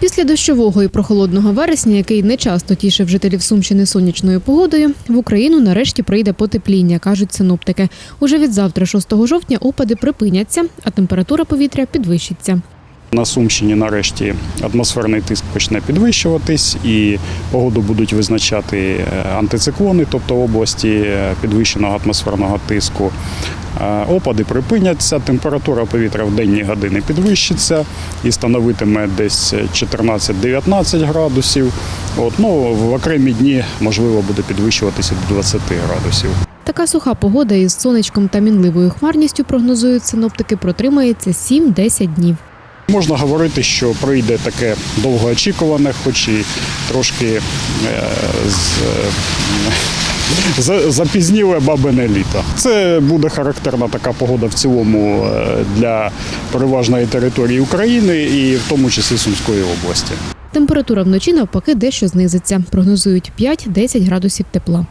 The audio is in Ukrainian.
Після дощового і прохолодного вересня, який не часто тішив жителів Сумщини сонячною погодою, в Україну нарешті прийде потепління, кажуть синоптики. Уже від завтра, 6 жовтня, опади припиняться, а температура повітря підвищиться. На Сумщині нарешті атмосферний тиск почне підвищуватись і погоду будуть визначати е, антициклони, тобто області е, підвищеного атмосферного тиску. Опади припиняться, температура повітря в денні години підвищиться і становитиме десь 14-19 градусів. От, ну, в окремі дні можливо буде підвищуватися до 20 градусів. Така суха погода із сонечком та мінливою хмарністю, прогнозують синоптики, протримається 7-10 днів. Можна говорити, що прийде таке довгоочікуване, хоч і трошки е, з, е, запізніле бабине літо. Це буде характерна така погода в цілому е, для переважної території України і в тому числі Сумської області. Температура вночі навпаки дещо знизиться. Прогнозують 5-10 градусів тепла.